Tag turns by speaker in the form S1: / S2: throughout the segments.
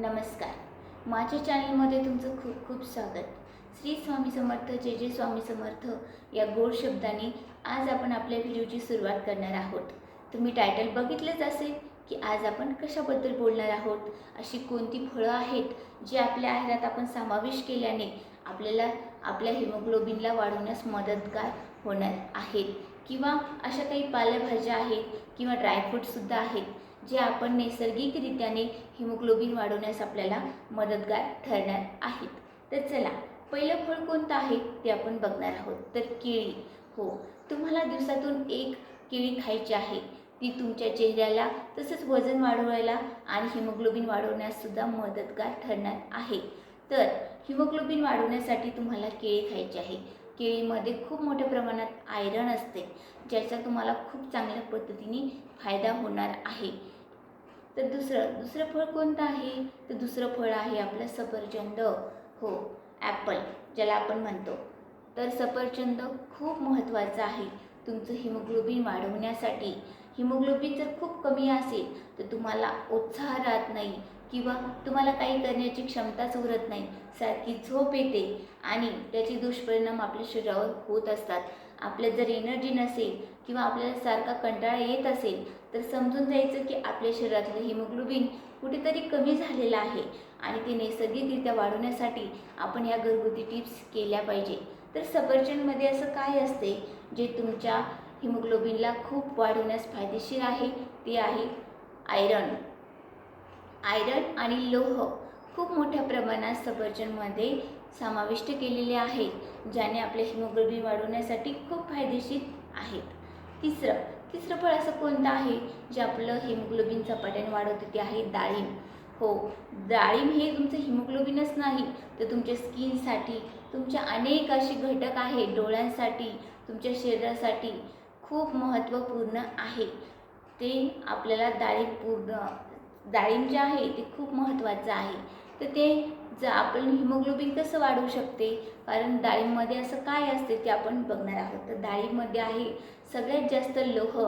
S1: नमस्कार. माझ्या चॅनलमध्ये तुमचं खूप खूप स्वागत. श्री स्वामी समर्थ जे जे स्वामी समर्थ या गोड शब्दाने आज आपण आपल्या व्हिडिओची सुरुवात करणार आहोत. तुम्ही टायटल बघितलंच असेल की आज आपण कशाबद्दल बोलणार आहोत? अशी कोणती फळं आहेत जी आपल्या आहारात आपण समावेश केल्याने आपल्याला आपल्या हिमोग्लोबिनला वाढवण्यास मदतगार होणार आहेत? किंवा अशा काही पालेभाज्या आहेत किंवा ड्रायफ्रूटसुद्धा आहेत जे आपण नैसर्गिकरित्याने हिमोग्लोबिन वाढवण्यास आपल्याला मदतगार ठरणार आहेत. तर चला पहिलं फळ कोणतं आहे ते आपण बघणार आहोत. तर केळी. हो तुम्हाला दिवसातून एक केळी खायची आहे. ती तुमच्या चेहऱ्याला तसंच वजन वाढवायला आणि हिमोग्लोबिन वाढवण्याससुद्धा मदतगार ठरणार आहे. तर हिमोग्लोबिन वाढवण्यासाठी तुम्हाला केळी खायची आहे. केळीमध्ये खूप मोठ्या प्रमाणात आयरन असते ज्याचा तुम्हाला खूप चांगल्या पद्धतीने फायदा होणार आहे. तर दुसरं दुसरं फळ कोणतं आहे? तर दुसरं फळ आहे आपलं सफरचंद. हो ॲपल ज्याला आपण म्हणतो. तर सफरचंद खूप महत्त्वाचं आहे तुमचं हिमोग्लोबिन वाढवण्यासाठी. हिमोग्लोबिन जर खूप कमी असेल तर तुम्हाला उत्साह राहत नाही किंवा तुम्हाला काही करण्याची क्षमताच उरत नाही. सारखी झोप येते आणि त्याचे दुष्परिणाम आपल्या शरीरावर होत असतात. आपल्यात जर एनर्जी नसेल किंवा आपल्याला सारखा कंटाळा येत असेल तर समजून जायचं की आपल्या शरीरातलं हिमोग्लोबिन कुठेतरी कमी झालेलं आहे आणि ते नैसर्गिकरित्या वाढवण्यासाठी आपण या घरगुती टिप्स केल्या पाहिजे. तर सफरचंदमध्ये असं काय असते? जे तुमच्या हिमोग्लोबिनला खूप वाढवण्यास फायदेशीर आहे ते आहे आयरन आयरन आणि लोह. खूप मोठ्या प्रमाणात सफरचंदमध्ये समाविष्ट केलेले आहेत ज्याने आपले हिमोग्लोबिन वाढवण्यासाठी खूप फायदेशीर आहेत. तिसरं तिसरं फळ असं कोणतं आहे जे आपलं हिमोग्लोबिन झपाट्याने वाढवते ते आहे डाळिंब. हो डाळिंब हे तुमचं हिमोग्लोबिनच नाही तर तुमच्या स्किनसाठी तुमच्या अनेक असे घटक आहेत डोळ्यांसाठी तुमच्या शरीरासाठी खूप महत्त्वपूर्ण आहे. ते आपल्याला डाळिंब पूर्ण डाळिंब जे आहे ते खूप महत्त्वाचं आहे. तर ते जर आपण हिमोग्लोबिन कसं वाढवू शकते? कारण डाळिंबमध्ये असं काय असते ते आपण बघणार आहोत. तर डाळिंबमध्ये आहे सगळ्यात जास्त लोह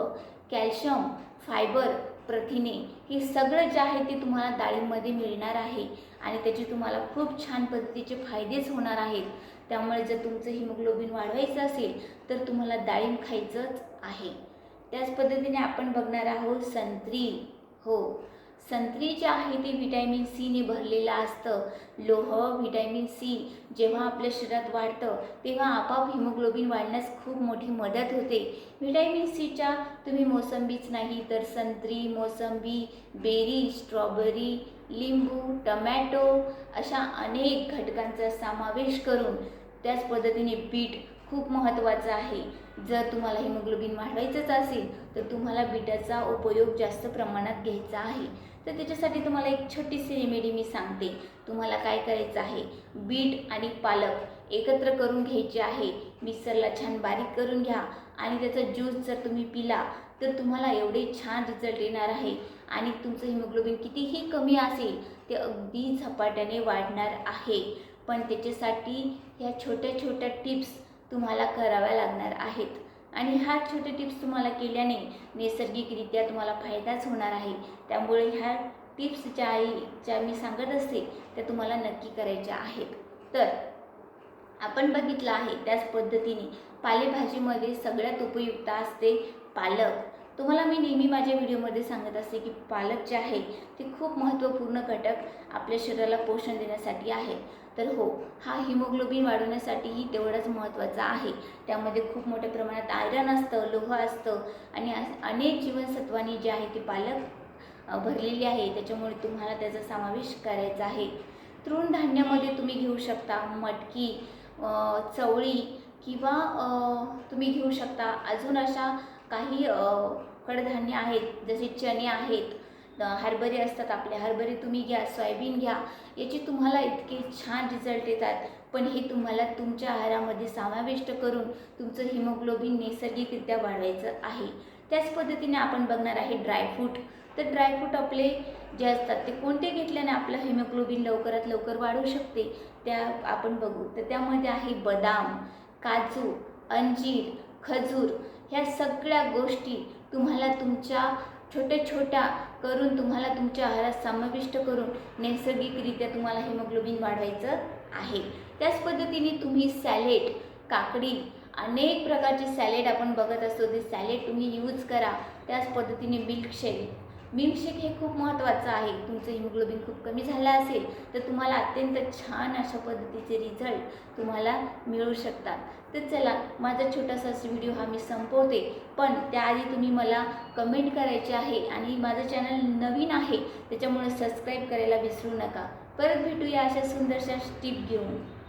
S1: कॅल्शियम फायबर प्रथिने हे सगळं जे आहे ते तुम्हाला डाळिंबमध्ये मिळणार आहे. आणि त्याचे तुम्हाला खूप छान पद्धतीचे फायदेच होणार आहेत. त्यामुळे जर तुमचं हिमोग्लोबिन वाढवायचं असेल तर तुम्हाला डाळिंब खायचंच आहे. त्याच पद्धतीने आपण बघणार आहोत संत्री. हो. संत्री जे आहे ते व्हिटॅमिन सीने भरलेलं असतं. लोह व्हिटॅमिन सी जेव्हा आपल्या शरीरात वाढतं तेव्हा आपाप हिमोग्लोबिन वाढण्यास खूप मोठी मदत होते. व्हिटॅमिन सीच्या तुम्ही मोसंबीच नाही तर संत्री मोसंबी बेरी स्ट्रॉबेरी लिंबू टमॅटो अशा अनेक घटकांचा समावेश करून त्याच पद्धतीने बीट खूप महत्त्वाचं आहे. जर तुम्हाला हिमोग्लोबिन वाढवायचंच असेल तर तुम्हाला बीटाचा उपयोग जास्त प्रमाणात घ्यायचा आहे. तर त्याच्यासाठी तुम्हाला एक छोटीशी रेमेडी मी सांगते. तुम्हाला काय करायचं आहे? बीट आणि पालक एकत्र करून घ्यायचे आहे. मिक्सरला छान बारीक करून घ्या आणि त्याचा ज्यूस जर तुम्ही पिला तर तुम्हाला एवढे छान रिझल्ट येणार आहे. आणि तुमचं हिमोग्लोबिन कितीही कमी असेल ते अगदी झपाट्याने वाढणार आहे. पण त्याच्यासाठी ह्या छोट्या छोट्या टिप्स तुम्हाला कराव्या लागणार आहेत. आणि ह्या छोटे टिप्स तुम्हाला केल्याने नैसर्गिकरित्या तुम्हाला फायदाच होणार आहे. त्यामुळे ह्या टिप्स ज्या ज्या मी सांगत असते त्या तुम्हाला नक्की करायच्या आहेत. तर आपण बघितलं आहे त्याच पद्धतीने पालेभाजीमध्ये सगळ्यात उपयुक्त असते पालक. तुम्हाला मी नेहमी माझ्या व्हिडिओमध्ये सांगत असते की पालक जे आहे ते खूप महत्त्वपूर्ण घटक आपल्या शरीराला पोषण देण्यासाठी आहे. तर हो हा हिमोग्लोबिन वाढवण्यासाठीही तेवढाच महत्त्वाचा आहे. त्यामध्ये खूप मोठ्या प्रमाणात आयरन असतं लोह असतं आणि अनेक जीवनसत्वांनी जे आहे ते पालक भरलेली आहे. त्याच्यामुळे तुम्हाला त्याचा समावेश करायचा आहे. तृणधान्यामध्ये तुम्ही घेऊ शकता मटकी चवळी किंवा तुम्ही घेऊ शकता अजून अशा काही कडधान्य आहेत जसे चणे आहेत हरभरे असतात आपले हरभरे तुम्ही घ्या सोयाबीन घ्या याचे तुम्हाला इतके छान रिझल्ट येतात. पण हे तुम्हाला तुमच्या आहारामध्ये समाविष्ट करून तुमचं हिमोग्लोबिन नैसर्गिकरित्या वाढवायचं आहे. त्याच पद्धतीने आपण बघणार आहे ड्रायफ्रूट तर ड्रायफ्रूट आपले जे असतात ते कोणते घेतल्याने आपलं हिमोग्लोबिन लवकरात लवकर वाढू शकते त्या आपण बघू. तर त्यामध्ये आहे बदाम काजू अंजीर खजूर ह्या सगळ्या गोष्टी तुम्हाला तुमच्या छोट्या छोट्या करून तुम्हाला तुमच्या आहारात समाविष्ट करून नैसर्गिकरित्या तुम्हाला हिमोग्लोबिन वाढवायचं आहे. त्याच पद्धतीने तुम्ही सॅलेड काकडी अनेक प्रकारचे सॅलेड आपण बघत असतो. ते सॅलेड तुम्ही यूज करा. त्याच पद्धतीने मिल्कशेक मिल्कशेक हे खूप महत्त्वाचं आहे. तुमचं हिमोग्लोबिन खूप कमी झालं असेल तर तुम्हाला अत्यंत छान अशा पद्धतीचे रिझल्ट तुम्हाला मिळू शकतात. तर चला माझा छोटासा व्हिडिओ हा मी संपवते. पण त्याआधी तुम्ही मला कमेंट करायचे आहे आणि माझं चॅनल नवीन आहे त्याच्यामुळे सबस्क्राईब करायला विसरू नका. परत भेटूया अशा सुंदरशा टिप घेऊन.